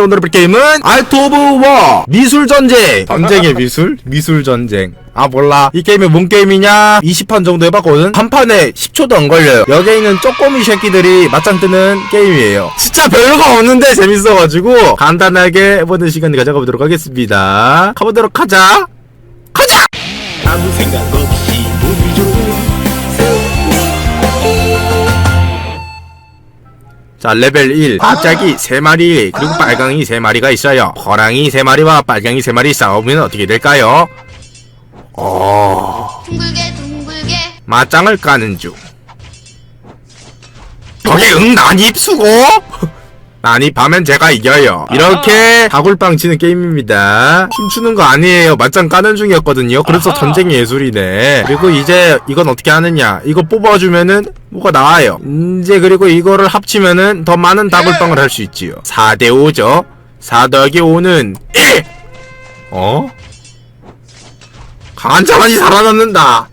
반갑습니다. 오늘 볼 게임은 알트 오브 워 미술 전쟁. 전쟁의 미술? 미술 전쟁. 아 몰라 이 게임이 뭔 게임이냐 20판 정도 해봤거든 한 판에 10초도 안 걸려요 여기 있는 쪼꼬미 새끼들이 맞짱 뜨는 게임이에요 진짜 별거 없는데 재밌어가지고 간단하게 해보는 시간 가져가보도록 하겠습니다 가보도록 하자 가자 아무 생각 없이 보기 자 레벨 1 갑자기 3마리. 그리고 빨강이 3마리가 있어요. 호랑이 3마리와 빨강이 3마리 싸우면 어떻게 될까요? 어... 둥글게 둥글게. 맞짱을 까는 중. 거기 응 난입 수고? 난입하면 제가 이겨요. 이렇게 다굴빵 치는 게임입니다. 춤추는 거 아니에요. 맞짱 까는 중이었거든요. 그래서 전쟁 예술이네. 그리고 이제 이건 어떻게 하느냐. 이거 뽑아주면은 뭐가 나와요? 이제 그리고 이거를 합치면은 더 많은 다굴빵을 할 수 있지요. 4대5죠. 4 더하기 5는 1 어? 강한 자만이 살아남는다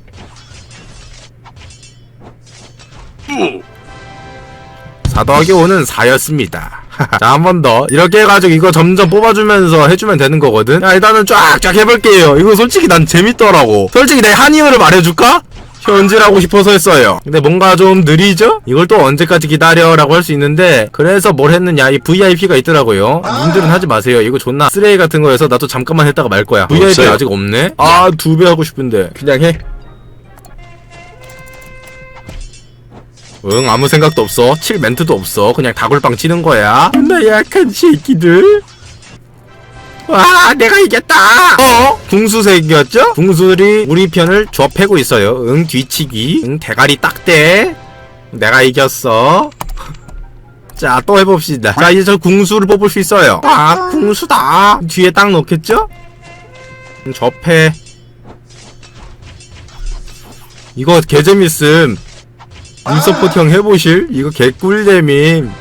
4 더하기 5는 4였습니다. 자, 한 번 더. 이렇게 해가지고 이거 점점 뽑아주면서 해주면 되는 거거든? 야, 일단은 쫙쫙 해볼게요. 이거 솔직히 난 재밌더라고. 솔직히 내 한 이유를 말해줄까? 현질하고 싶어서 했어요. 근데 뭔가 좀 느리죠? 이걸 또 언제까지 기다려라고 할 수 있는데 그래서 뭘 했느냐 이 VIP가 있더라고요. 님들은 하지 마세요. 이거 존나 쓰레기 같은 거여서 나도 잠깐만 했다가 말 거야. VIP 없어요. 아직 없네? 아 두 배 하고 싶은데 그냥 해. 응 아무 생각도 없어. 칠 멘트도 없어. 그냥 다굴빵 치는 거야. 나 약한 새끼들. 와 내가 이겼다! 어? 궁수색이었죠? 궁수들이 우리 편을 좁패고 있어요. 응 뒤치기. 응 대가리 딱대. 내가 이겼어. 자 또 해봅시다. 자 이제 저 궁수를 뽑을 수 있어요. 아 궁수다. 뒤에 딱 놓겠죠? 응, 접해. 이거 개재밌음 인서포트 형 해보실? 이거 개꿀잼임.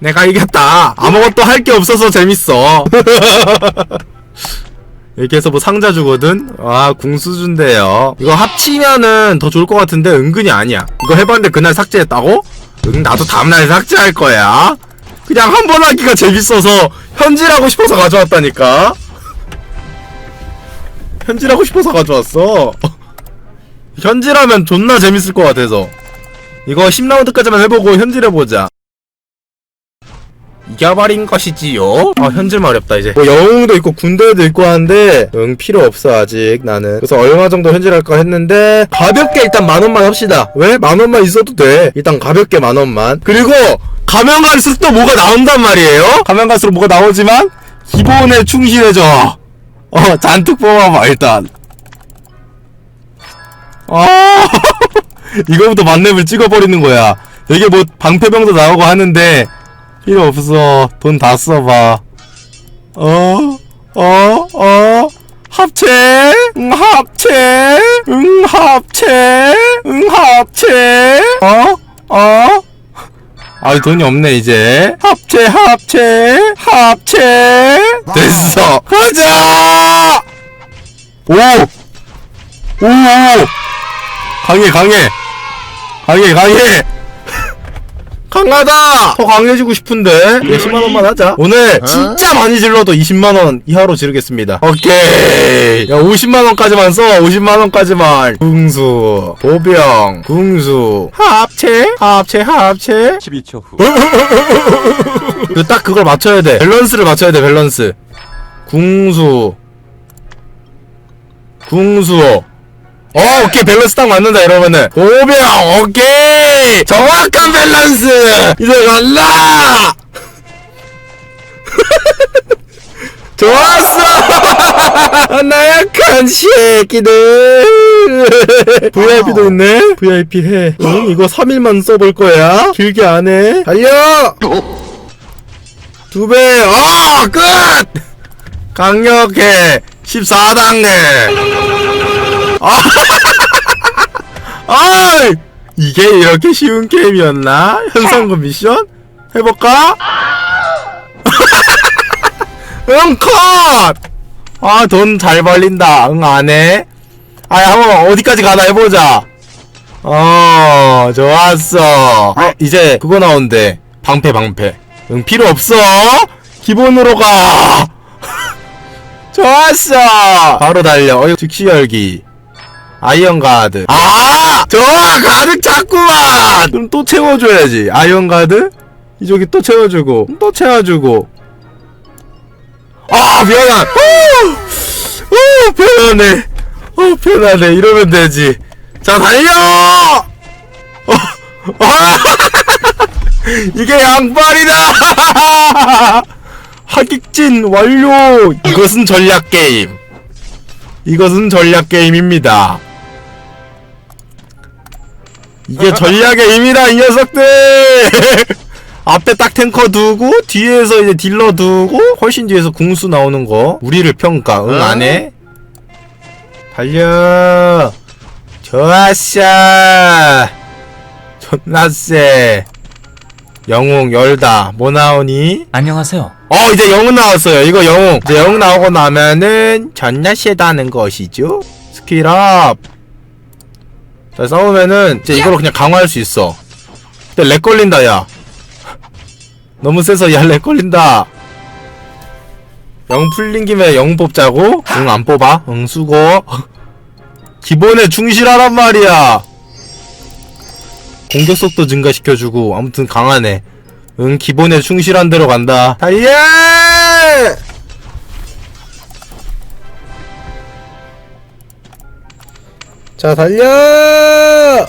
내가 이겼다. 아무것도 할 게 없어서 재밌어. 이렇게 해서 뭐 상자 주거든? 아, 궁수 준대요. 이거 합치면은 더 좋을 것 같은데 은근히 아니야. 이거 해봤는데 그날 삭제했다고? 응, 나도 다음날 삭제할 거야. 그냥 한 번 하기가 재밌어서 현질하고 싶어서 가져왔다니까? 현질하고 싶어서 가져왔어. 현질하면 존나 재밌을 것 같아서. 이거 10라운드까지만 해보고 현질해보자. 이겨버린 것이지요? 아 현질 어렵다 이제. 뭐 영웅도 있고 군대도 있고 하는데 응 필요 없어 아직 나는. 그래서 얼마 정도 현질할까 했는데 가볍게 일단 만원만 합시다. 왜? 만원만 있어도 돼. 일단 가볍게 만원만. 그리고 가면 갈수록 또 뭐가 나온단 말이에요? 가면 갈수록 뭐가 나오지만 기본에 충실해져. 어 잔뜩 뽑아봐 일단 아 이거부터 만렙을 찍어버리는 거야 이게 뭐 방패병도 나오고 하는데 필요 없어 돈 다 써봐 어? 어? 어? 합체? 응 합체? 응 합체? 응 합체? 어? 어? 아 돈이 없네 이제 합체 합체 합체 됐어 가자 오! 오! 강해 강해. 강해 강해. 강하다! 더 강해지고 싶은데? 예, 10만원만 하자. 오늘 진짜 많이 질러도 20만원 이하로 지르겠습니다. 오케이. 야 50만원까지만 써. 50만원까지만. 궁수 보병 궁수. 합체 합체 합체. 12초 후. 그 딱 그걸 맞춰야 돼. 밸런스를 맞춰야 돼 밸런스. 궁수. 궁수 어 오케이. 밸런스 딱 맞는다 이러면은. 보병 오케이. 정확한 밸런스. 이제 간다 좋았어. 나약한 새끼들. VIP도 있네. VIP 해. 응? 이거 3일만 써볼 거야? 길게 안 해? 달려! 두 배. 어! 끝! 강력해. 14단계 아, 아, 이게 이렇게 쉬운 게임이었나? 현상금 미션? 해볼까? 응, 컷! 아, 돈 잘 벌린다. 응, 안 해? 아, 한번 어디까지 가나 해보자. 어, 좋았어. 어, 이제 그거 나온대. 방패, 방패. 응, 필요 없어. 기본으로 가 좋았어 바로 달려 어, 즉시 열기 아이언 가드. 아! 좋아 가득 찼구만! 그럼 또 채워줘야지. 아이언 가드? 이쪽이 또 채워주고 또 채워주고. 아 미안하 오, 오 편하네. 어 편하네. 이러면 되지. 자 달려! 어, 어, 이게 양발이다! 하객진 완료! 이것은 전략 게임. 이것은 전략 게임입니다 이게 전략의 힘이다 이 녀석들! 앞에 딱 탱커 두고 뒤에서 이제 딜러 두고 훨씬 뒤에서 궁수 나오는 거. 우리를 평가. 응 안해? 달려! 좋았어! 존나 쎄 영웅 열다. 뭐 나오니? 안녕하세요. 어 이제 영웅 나왔어요. 이거 영웅. 이제 영웅 나오고 나면은 존나 세다는 것이죠. 스킬업 자 싸우면은 이제 이걸로 그냥 강화할 수 있어. 근데 렉 걸린다 야. 너무 세서 야 렉 걸린다. 영 풀린 김에 영 뽑자고? 응 안 뽑아? 응 수고. 기본에 충실하란 말이야. 공격 속도 증가시켜주고 아무튼 강하네. 응 기본에 충실한 대로 간다. 달려 자 달려!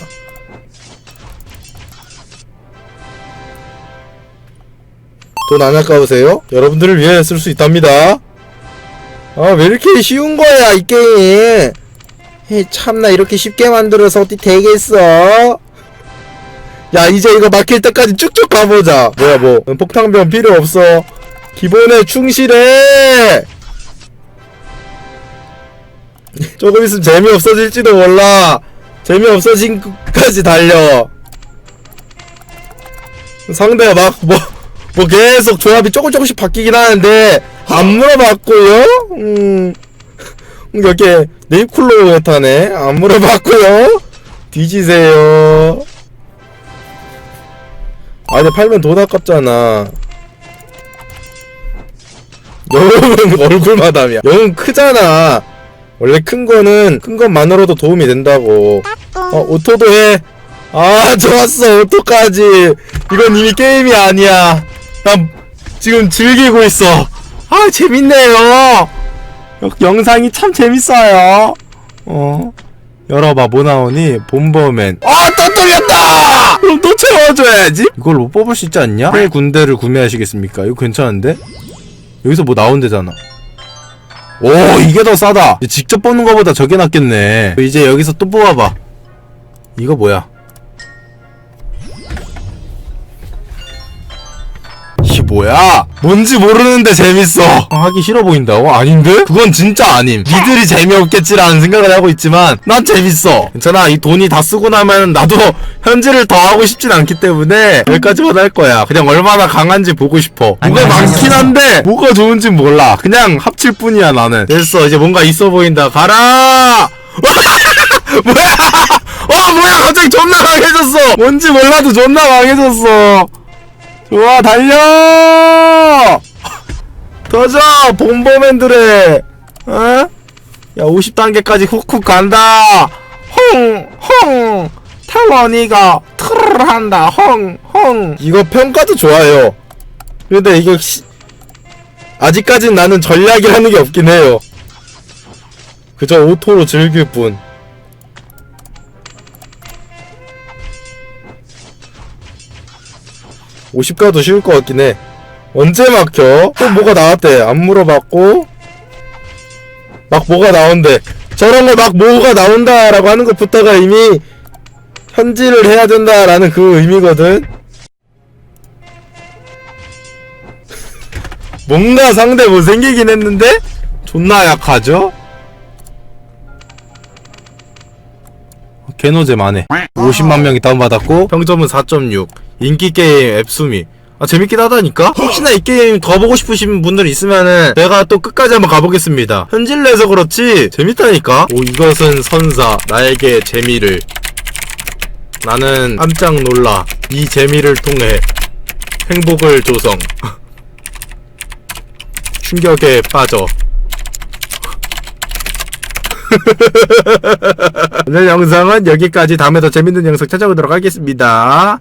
돈 안 아까우세요? 여러분들을 위해 쓸 수 있답니다. 아 왜 이렇게 쉬운 거야 이 게임 에이, 참나 이렇게 쉽게 만들어서 어떻게 되겠어? 야 이제 이거 막힐 때까지 쭉쭉 가보자. 뭐야 뭐. 음, 폭탄병 필요 없어. 기본에 충실해 조금 있으면 재미없어질지도 몰라. 재미없어진까지 달려. 상대가 막 뭐 뭐 계속 조합이 조금 조금씩 바뀌긴 하는데 안 물어봤고요? 음. 이렇게 네잎쿨로 메타네 안 물어봤고요? 뒤지세요. 아 근데 팔면 돈 아깝잖아. 영웅은 얼굴 마담이야. 영웅 크잖아 원래 큰 거는 큰 것만으로도 도움이 된다고. 어 오토도 해아 좋았어. 오토까지. 이건 이미 게임이 아니야. 나 지금 즐기고 있어. 아 재밌네요. 여- 영상이 참 재밌어요. 어 열어봐. 뭐 나오니? 본버맨. 아또 뚫렸다! 그럼 또 채워줘야지. 이걸 못 뽑을 수 있지 않냐? 새 군대를 구매하시겠습니까? 이거 괜찮은데? 여기서 뭐 나온대잖아 오 이게 더 싸다. 직접 뽑는 거보다 저게 낫겠네. 이제 여기서 또 뽑아봐. 이거 뭐야 뭐야? 뭔지 모르는데 재밌어. 아, 하기 싫어 보인다고? 아닌데? 그건 진짜 아님. 니들이 재미없겠지라는 생각을 하고 있지만 난 재밌어. 괜찮아. 이 돈이 다 쓰고 나면 나도 현질을 더 하고 싶진 않기 때문에 여기까지만 할 거야. 그냥 얼마나 강한지 보고 싶어. 뭐가 많긴. 한데 뭐가 좋은지 몰라. 그냥 합칠 뿐이야 나는. 됐어. 이제 뭔가 있어 보인다. 가라. 뭐야? 어 뭐야? 갑자기 존나 강해졌어. 뭔지 몰라도 존나 강해졌어. 좋아 달려! 터져 bomberman들의. 어? 야 50단계까지 훅훅 간다. 홍홍. 탈원이가 트르르 한다. 홍홍. 이거 평가도 좋아요. 근데 이거 시... 아직까진 나는 전략이라는 게 없긴 해요. 그저 오토로 즐길 뿐 오십 가도 쉬울 것 같긴 해. 언제 막혀? 또 뭐가 나왔대. 안 물어봤고. 막 뭐가 나온대. 저런 거 막 뭐가 나온다라고 하는 것부터가 이미 현질을 해야 된다라는 그 의미거든. 뭔가 상대 뭐 생기긴 했는데 존나 약하죠? 개노잼 안해 50만 명이 다운받았고 평점은 4.6 인기 게임 앱수미. 아 재밌긴 하다니까? 혹시나 이 게임 더 보고 싶으신 분들 있으면은 내가 또 끝까지 한번 가보겠습니다. 현질 내서 그렇지? 재밌다니까? 오 이것은 선사. 나에게 재미를. 나는 깜짝 놀라. 이 재미를 통해 행복을 조성. 충격에 빠져. 오늘 영상은 여기까지. 다음에 더 재밌는 영상 찾아오도록 하겠습니다.